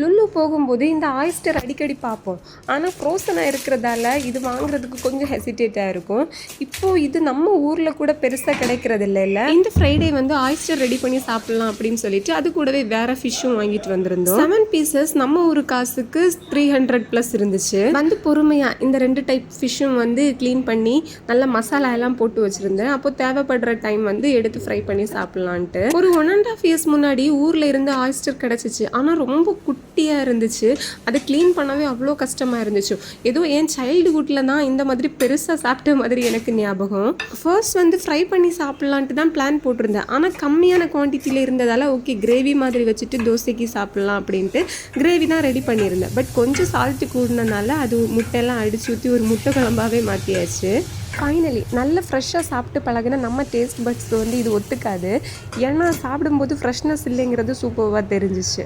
லுல்லு போகும்போது இந்த ஆயிஸ்டர் அடிக்கடி பார்ப்போம். ஆனால் ஃப்ரோசனாக இருக்கிறதால இது வாங்குறதுக்கு கொஞ்சம் ஹெசிடேட்டாக இருக்கும். இப்போது இது நம்ம ஊரில் கூட பெருசாக கிடைக்கிறது இல்லைல்ல இந்த ஃப்ரைடே வந்து ஆயிஸ்டர் ரெடி பண்ணி சாப்பிட்லாம் அப்படின்னு சொல்லிட்டு அது கூடவே வேற ஃபிஷ்ஷும் வாங்கிட்டு வந்திருந்தோம். செவன் பீசஸ் நம்ம ஊர் காசுக்கு த்ரீ ஹண்ட்ரட் ப்ளஸ் இருந்துச்சு. வந்து பொறுமையாக இந்த ரெண்டு டைப் ஃபிஷ்ஷும் வந்து க்ளீன் பண்ணி நல்ல மசாலா எல்லாம் போட்டு வச்சுருந்தேன். அப்போ தேவைப்படுற டைம் வந்து எடுத்து ஃப்ரை பண்ணி சாப்பிட்லான்ட்டு. ஒரு ஒன் அண்ட் ஆஃப் இயர்ஸ் முன்னாடி ஊரில் இருந்து ஆயிஸ்டர் கிடச்சிச்சு. ஆனால் ரொம்ப குட்டியாக இருந்துச்சு. அதை க்ளீன் பண்ணவே அவ்வளோ கஷ்டமாக இருந்துச்சு. ஏதோ என் சைல்டுஹுட்டில் தான் இந்த மாதிரி பெருசாக சாப்பிட்ட மாதிரி எனக்கு ஞாபகம். ஃபர்ஸ்ட் வந்து ஃப்ரை பண்ணி சாப்பிட்லான்ட்டு தான் பிளான் போட்டிருந்தேன். ஆனால் கம்மியான குவான்டிட்டியில் இருந்ததால் ஓகே கிரேவி மாதிரி வச்சுட்டு தோசைக்கு சாப்பிட்லாம் அப்படின்ட்டு கிரேவி தான் ரெடி பண்ணியிருந்தேன். பட் கொஞ்சம் சால்ட்டு கூடினனால அது முட்டையெல்லாம் அடிச்சு ஊற்றி ஒரு முட்டை குழம்பாகவே மாற்றியாச்சு ஃபைனலி நல்ல ஃப்ரெஷ்ஷாக சாப்பிட்டு பழகினா நம்ம டேஸ்ட் பட்ஸ்க்கு வந்து இது ஒத்துக்காது. ஏன்னா சாப்பிடும்போது ஃப்ரெஷ்னஸ் இல்லைங்கிறது சூப்பராக தெரிஞ்சிச்சு.